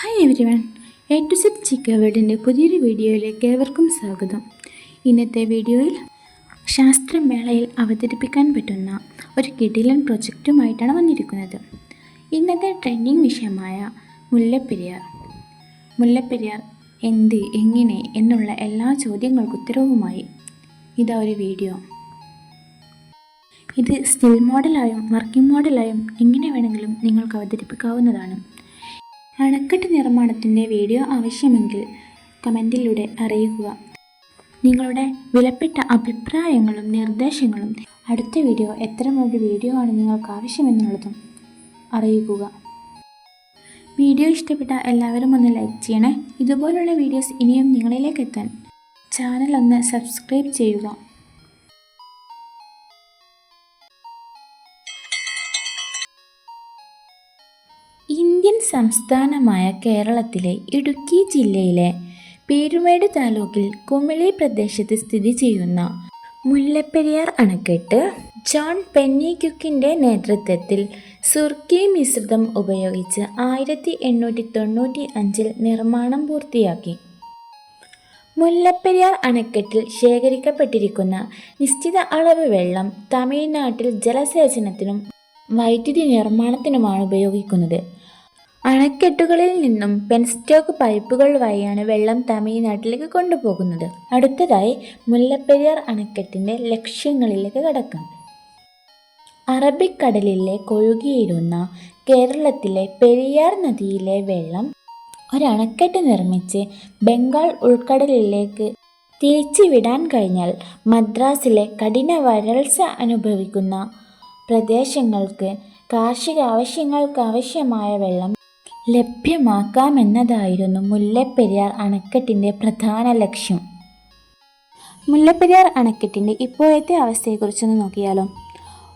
Hi everyone A to set ചിക്ക വേൾഡിന്റെ പുതിയൊരു വീഡിയോയിലേക്ക് ഏവർക്കും സ്വാഗതം. ഇന്നത്തെ വീഡിയോയിൽ ശാസ്ത്രമേളയിൽ അവതരിപ്പിക്കാൻ പറ്റുന്ന ഒരു കിടിലൻ പ്രൊജക്റ്റുമായിട്ടാണ് വന്നിരിക്കുന്നത്. ഇന്നത്തെ ട്രെൻഡിങ് വിഷയമായ മുല്ലപ്പെരിയാർ. മുല്ലപ്പെരിയാർ എന്ത് എങ്ങനെ എന്നുള്ള എല്ലാ ചോദ്യങ്ങൾക്ക് ഉത്തരവുമായി ഇതാ ഒരു വീഡിയോ. ഇത് സ്റ്റിൽ മോഡലായും വർക്കിംഗ് മോഡലായും എങ്ങനെ വേണമെങ്കിലും നിങ്ങൾക്ക് അവതരിപ്പിക്കാവുന്നതാണ്. അണക്കെട്ട് നിർമ്മാണത്തിന്റെ വീഡിയോ ആവശ്യമെങ്കിൽ കമന്റിലൂടെ അറിയിക്കുക. നിങ്ങളുടെ വിലപ്പെട്ട അഭിപ്രായങ്ങളും നിർദ്ദേശങ്ങളും അടുത്ത വീഡിയോ എത്തരമൊരു വീഡിയോ ആണ് നിങ്ങൾക്ക് ആവശ്യമെന്നുള്ളതും അറിയിക്കുക. വീഡിയോ ഇഷ്ടപ്പെട്ട എല്ലാവരും ഒന്ന് ലൈക്ക് ചെയ്യണേ. ഇതുപോലുള്ള വീഡിയോസ് ഇനിയും നിങ്ങളിലേക്ക് എത്താൻ ചാനൽ ഒന്ന് സബ്സ്ക്രൈബ് ചെയ്യുക. സംസ്ഥാനമായ കേരളത്തിലെ ഇടുക്കി ജില്ലയിലെ പേരുമേട് താലൂക്കിൽ കുമിളി പ്രദേശത്ത് സ്ഥിതി ചെയ്യുന്ന മുല്ലപ്പെരിയാർ അണക്കെട്ട് ജോൺ പെന്നിക്യുക്കിന്റെ നേതൃത്വത്തിൽ സുർക്കി മിശ്രിതം ഉപയോഗിച്ച് ആയിരത്തി എണ്ണൂറ്റി തൊണ്ണൂറ്റി അഞ്ചിൽ നിർമ്മാണം പൂർത്തിയാക്കി. മുല്ലപ്പെരിയാർ അണക്കെട്ടിൽ ശേഖരിക്കപ്പെട്ടിരിക്കുന്ന നിശ്ചിത അളവ് വെള്ളം തമിഴ്നാട്ടിൽ ജലസേചനത്തിനും വൈദ്യുതി നിർമ്മാണത്തിനുമാണ് ഉപയോഗിക്കുന്നത്. അണക്കെട്ടുകളിൽ നിന്നും പെൻസ്റ്റോക്ക് പൈപ്പുകൾ വഴിയാണ് വെള്ളം തമിഴ്നാട്ടിലേക്ക് കൊണ്ടുപോകുന്നത്. അടുത്തതായി മുല്ലപ്പെരിയാർ അണക്കെട്ടിന്റെ ലക്ഷ്യങ്ങളിലേക്ക് കടക്കാം. അറബിക്കടലിലെ കൊഴുകിയിരുന്ന കേരളത്തിലെ പെരിയാർ നദിയിലെ വെള്ളം ഒരണക്കെട്ട് നിർമ്മിച്ച് ബംഗാൾ ഉൾക്കടലിലേക്ക് തിരിച്ചുവിടാൻ കഴിഞ്ഞാൽ മദ്രാസിലെ കഠിന വരൾച്ച അനുഭവിക്കുന്ന പ്രദേശങ്ങൾക്ക് കാർഷിക ആവശ്യങ്ങൾക്ക് ആവശ്യമായ വെള്ളം ലഭ്യമാക്കാമെന്നതായിരുന്നു മുല്ലപ്പെരിയാർ അണക്കെട്ടിന്റെ പ്രധാന ലക്ഷ്യം. മുല്ലപ്പെരിയാർ അണക്കെട്ടിന്റെ ഇപ്പോഴത്തെ അവസ്ഥയെക്കുറിച്ചൊന്ന് നോക്കിയാലോ.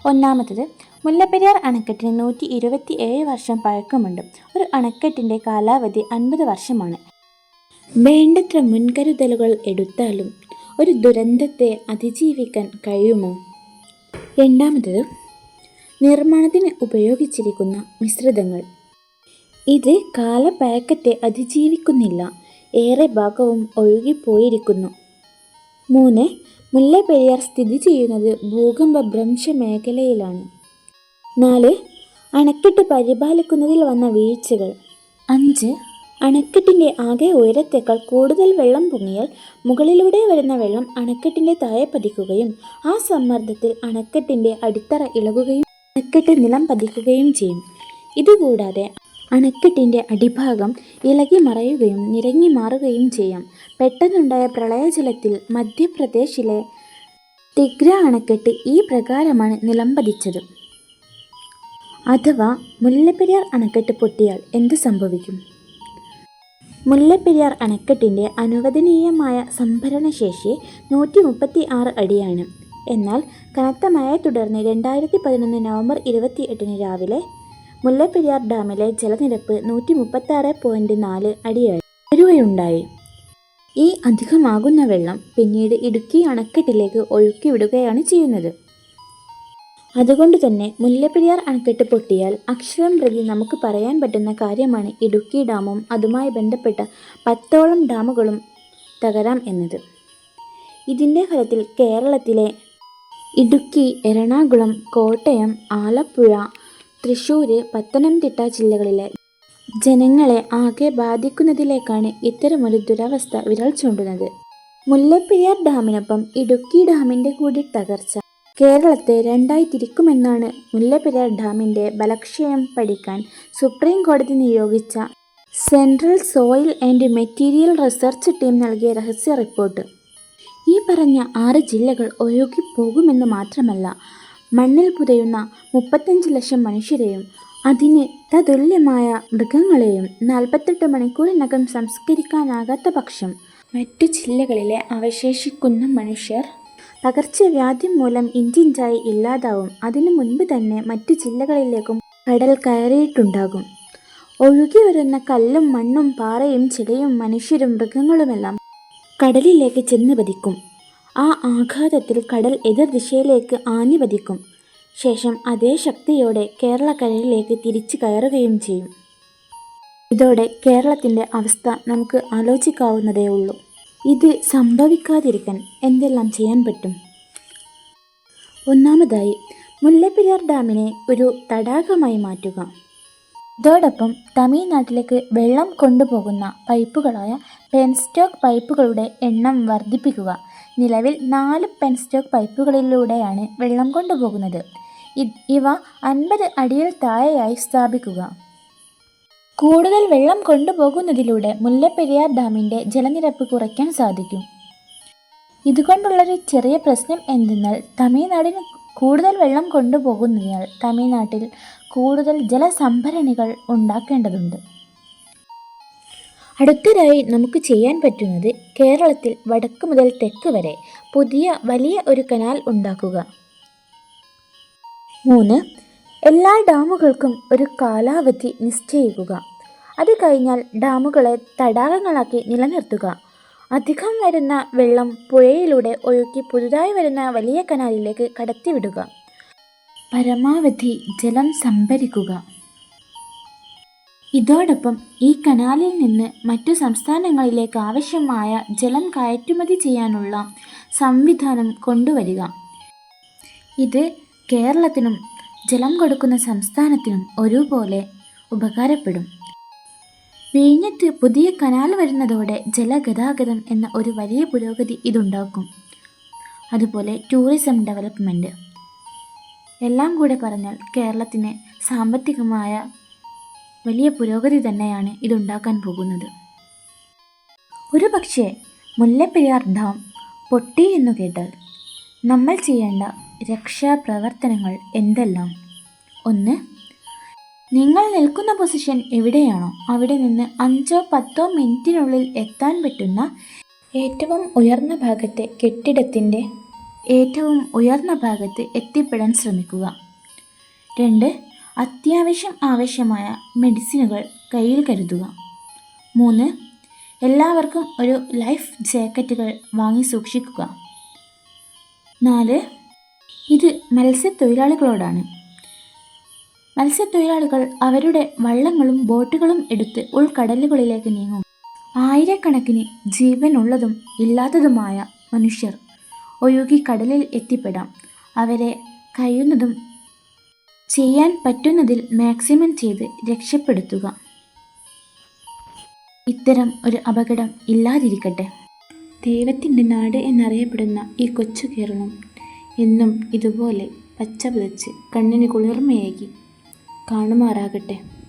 ഒന്നാമത്തത് മുല്ലപ്പെരിയാർ അണക്കെട്ടിന് നൂറ്റി ഇരുപത്തി ഏഴ് വർഷം പഴക്കമുണ്ട്. ഒരു അണക്കെട്ടിന്റെ കാലാവധി അൻപത് വർഷമാണ്. വേണ്ടത്ര മുൻകരുതലുകൾ എടുത്താലും ഒരു ദുരന്തത്തെ അതിജീവിക്കാൻ കഴിയുമോ? രണ്ടാമത്തത് നിർമ്മാണത്തിന് ഉപയോഗിച്ചിരിക്കുന്ന മിശ്രിതങ്ങൾ. ഇത് കാലപ്പഴക്കത്തെ അതിജീവിക്കുന്നില്ല. ഏറെ ഭാഗവും ഒഴുകിപ്പോയിരിക്കുന്നു. മൂന്ന് മുല്ലപ്പെരിയാർ സ്ഥിതി ചെയ്യുന്നത് ഭൂകമ്പ ഭ്രംശ മേഖലയിലാണ് നാല് അണക്കെട്ട് പരിപാലിക്കുന്നതിൽ വന്ന വീഴ്ചകൾ. അഞ്ച് അണക്കെട്ടിന്റെ ആകെ ഉയരത്തേക്കാൾ കൂടുതൽ വെള്ളം പൊങ്ങിയാൽ മുകളിലൂടെ വരുന്ന വെള്ളം അണക്കെട്ടിന്റെ താഴെ പതിക്കുകയും ആ സമ്മർദ്ദത്തിൽ അണക്കെട്ടിന്റെ അടിത്തറ ഇളകുകയും അണക്കെട്ട് നിലം പതിക്കുകയും ചെയ്യും. ഇതുകൂടാതെ അണക്കെട്ടിന്റെ അടിഭാഗം ഇളകി മറയുകയും നിരങ്ങി മാറുകയും ചെയ്യാം. പെട്ടെന്നുണ്ടായ പ്രളയജലത്തിൽ മധ്യപ്രദേശിലെ തിഗ്ര അണക്കെട്ട് ഈ പ്രകാരമാണ് നിലംപതിച്ചത്. അഥവാ മുല്ലപ്പെരിയാർ അണക്കെട്ട് പൊട്ടിയാൽ എന്ത് സംഭവിക്കും? മുല്ലപ്പെരിയാർ അണക്കെട്ടിന്റെ അനുവദനീയമായ സംഭരണശേഷി നൂറ്റി മുപ്പത്തി ആറ് അടിയാണ്. എന്നാൽ കനത്ത മഴയെ തുടർന്ന് രണ്ടായിരത്തി പതിനൊന്ന് നവംബർ ഇരുപത്തി എട്ടിന് രാവിലെ മുല്ലപ്പെരിയാർ ഡാമിലെ ജലനിരപ്പ് നൂറ്റി മുപ്പത്താറ് പോയിന്റ് നാല് അടിയായി ഉയരുകയുണ്ടായി ഈ അധികമാകുന്ന വെള്ളം പിന്നീട് ഇടുക്കി അണക്കെട്ടിലേക്ക് ഒഴുക്കിവിടുകയാണ് ചെയ്യുന്നത്. അതുകൊണ്ട് തന്നെ മുല്ലപ്പെരിയാർ അണക്കെട്ട് പൊട്ടിയാൽ അക്ഷരം പ്രതി നമുക്ക് പറയാൻ പറ്റുന്ന കാര്യമാണ് ഇടുക്കി ഡാമും അതുമായി ബന്ധപ്പെട്ട പത്തോളം ഡാമുകളും തകരാം എന്നത്. ഇതിന്റെ ഫലത്തിൽ കേരളത്തിലെ ഇടുക്കി എറണാകുളം കോട്ടയം ആലപ്പുഴ തൃശ്ശൂർ പത്തനംതിട്ട ജില്ലകളിലെ ജനങ്ങളെ ആകെ ബാധിക്കുന്നതിലേക്കാണ് ഇത്തരമൊരു ദുരവസ്ഥ വിരൽ ചൂണ്ടുന്നത്. മുല്ലപ്പെരിയാർ ഡാമിനൊപ്പം ഇടുക്കി ഡാമിന്റെ കൂടി തകർച്ച. കേരളത്തെ രണ്ടായി തിരിക്കുമെന്നാണ് മുല്ലപ്പെരിയാർ ഡാമിന്റെ ബലക്ഷയം പഠിക്കാൻ സുപ്രീം കോടതി നിയോഗിച്ച central soil and material research team നൽകിയ രഹസ്യ റിപ്പോർട്ട്. ഈ പറഞ്ഞ ആറ് ജില്ലകൾ ഒഴുകിപ്പോകുമെന്ന് മാത്രമല്ല മണ്ണിൽ പുതയുന്ന മുപ്പത്തഞ്ച് ലക്ഷം മനുഷ്യരെയും അതിന് തതുല്യമായ മൃഗങ്ങളെയും നാൽപ്പത്തെട്ട് മണിക്കൂറിനകം സംസ്കരിക്കാനാകാത്ത പക്ഷം മറ്റു ജില്ലകളിലെ അവശേഷിക്കുന്ന മനുഷ്യർ? പകർച്ചവ്യാധി മൂലം ഇഞ്ചിഞ്ചായി ഇല്ലാതാവും. അതിനു മുൻപ് തന്നെ മറ്റു ജില്ലകളിലേക്കും കടൽ കയറിയിട്ടുണ്ടാകും. ഒഴുകി വരുന്ന കല്ലും മണ്ണും പാറയും ചെടിയും മനുഷ്യരും മൃഗങ്ങളുമെല്ലാം കടലിലേക്ക് ചെന്ന് പതിക്കും. ആ ആഘാതത്തിൽ കടൽ എതിർ ദിശയിലേക്ക് പതിക്കും ശേഷം അതേ ശക്തിയോടെ കേരളക്കരയിലേക്ക് തിരിച്ചു കയറുകയും ചെയ്യും. ഇതോടെ കേരളത്തിന്റെ അവസ്ഥ നമുക്ക് ആലോചിക്കാവുന്നതേ ഉള്ളൂ. ഇത് സംഭവിക്കാതിരിക്കാൻ എന്തെല്ലാം ചെയ്യാൻ പറ്റും? ഒന്നാമതായി മുല്ലപ്പെരിയാർ ഡാമിനെ ഒരു തടാകമായി മാറ്റുക. ഇതോടൊപ്പം തമിഴ്നാട്ടിലേക്ക് വെള്ളം കൊണ്ടുപോകുന്ന പൈപ്പുകളായ പെൻസ്റ്റോക്ക് പൈപ്പുകളുടെ എണ്ണം വർദ്ധിപ്പിക്കുക. നിലവിൽ നാല് പെൻസ്റ്റോക്ക് പൈപ്പുകളിലൂടെയാണ് വെള്ളം കൊണ്ടുപോകുന്നത്. ഇവ അൻപത് അടിയിൽ താഴെയായി സ്ഥാപിക്കുക. കൂടുതൽ വെള്ളം കൊണ്ടുപോകുന്നതിലൂടെ മുല്ലപ്പെരിയാർ ഡാമിന്റെ ജലനിരപ്പ് കുറയ്ക്കാൻ സാധിക്കും. ഇതുകൊണ്ടുള്ളൊരു ചെറിയ പ്രശ്നം എന്തെന്നാൽ തമിഴ്നാടിന് കൂടുതൽ വെള്ളം കൊണ്ടുപോകുന്നതിനാൽ തമിഴ്നാട്ടിൽ കൂടുതൽ ജലസംഭരണികൾ ഉണ്ടാക്കേണ്ടതുണ്ട്. അടുത്തതായി നമുക്ക് ചെയ്യാൻ പറ്റുന്നത് കേരളത്തിൽ വടക്ക് മുതൽ തെക്ക് വരെ പുതിയ വലിയ ഒരു കനാൽ ഉണ്ടാക്കുക. മൂന്ന് എല്ലാ ഡാമുകൾക്കും ഒരു കാലാവധി നിശ്ചയിക്കുക. അത് കഴിഞ്ഞാൽ ഡാമുകളെ തടാകങ്ങളാക്കി നിലനിർത്തുക. അധികം വരുന്ന വെള്ളം പുഴയിലൂടെ ഒഴുക്കി പുതുതായി വരുന്ന വലിയ കനാലിലേക്ക് കടത്തിവിടുക. പരമാവധി ജലം സംഭരിക്കുക. ഇതോടൊപ്പം ഈ കനാലിൽ നിന്ന് മറ്റു സംസ്ഥാനങ്ങളിലേക്ക് ആവശ്യമായ ജലം കയറ്റുമതി ചെയ്യാനുള്ള സംവിധാനം കൊണ്ടുവരിക. ഇത് കേരളത്തിനും ജലം കൊടുക്കുന്ന സംസ്ഥാനത്തിനും ഒരുപോലെ ഉപകാരപ്പെടും. വിഴിഞ്ഞത്ത് പുതിയ കനാൽ വരുന്നതോടെ ജലഗതാഗതം എന്ന ഒരു വലിയ പുരോഗതി ഇതുണ്ടാക്കും. അതുപോലെ ടൂറിസം ഡെവലപ്മെന്റ് എല്ലാം കൂടെ പറഞ്ഞാൽ കേരളത്തിന് സാമ്പത്തികമായ വലിയ പുരോഗതി തന്നെയാണ് ഇതുണ്ടാക്കാൻ പോകുന്നത്. ഒരു പക്ഷേ മുല്ലപ്പെരിയാർ ഡാം പൊട്ടി എന്നു കേട്ടാൽ നമ്മൾ ചെയ്യേണ്ട രക്ഷാപ്രവർത്തനങ്ങൾ എന്തെല്ലാം? ഒന്ന് നിങ്ങൾ നിൽക്കുന്ന പൊസിഷൻ എവിടെയാണോ അവിടെ നിന്ന് അഞ്ചോ പത്തോ മിനിറ്റിനുള്ളിൽ എത്താൻ പറ്റുന്ന ഏറ്റവും ഉയർന്ന ഭാഗത്തെ കെട്ടിടത്തിന്റെ ഏറ്റവും ഉയർന്ന ഭാഗത്ത് എത്തിപ്പെടാൻ ശ്രമിക്കുക. രണ്ട് അത്യാവശ്യം ആവശ്യമായ മെഡിസിനുകൾ കയ്യിൽ കരുതുക. മൂന്ന് എല്ലാവർക്കും ഒരു ലൈഫ് ജാക്കറ്റുകൾ വാങ്ങി സൂക്ഷിക്കുക. നാല് ഇത് മത്സ്യത്തൊഴിലാളികളോടാണ്. മത്സ്യത്തൊഴിലാളികൾ അവരുടെ വള്ളങ്ങളും ബോട്ടുകളും എടുത്ത് ഉൾക്കടലുകളിലേക്ക് നീങ്ങും. ആയിരക്കണക്കിന് ജീവനുള്ളതും ഇല്ലാത്തതുമായ മനുഷ്യർ ഒഴുകി കടലിൽ എത്തിപ്പെടാം. അവരെ കഴിയുന്നതും ചെയ്യാൻ പറ്റുന്നതിൽ മാക്സിമം ചെയ്ത് രക്ഷപ്പെടുത്തുക. ഇത്തരം ഒരു അപകടം ഇല്ലാതിരിക്കട്ടെ. ദൈവത്തിന്റെ നാട് എന്നറിയപ്പെടുന്ന ഈ കൊച്ചു കേരളം എന്നും ഇതുപോലെ പച്ച പുതച്ച് കണ്ണിന് കുളിർമയേകി കാണുമാറാകട്ടെ.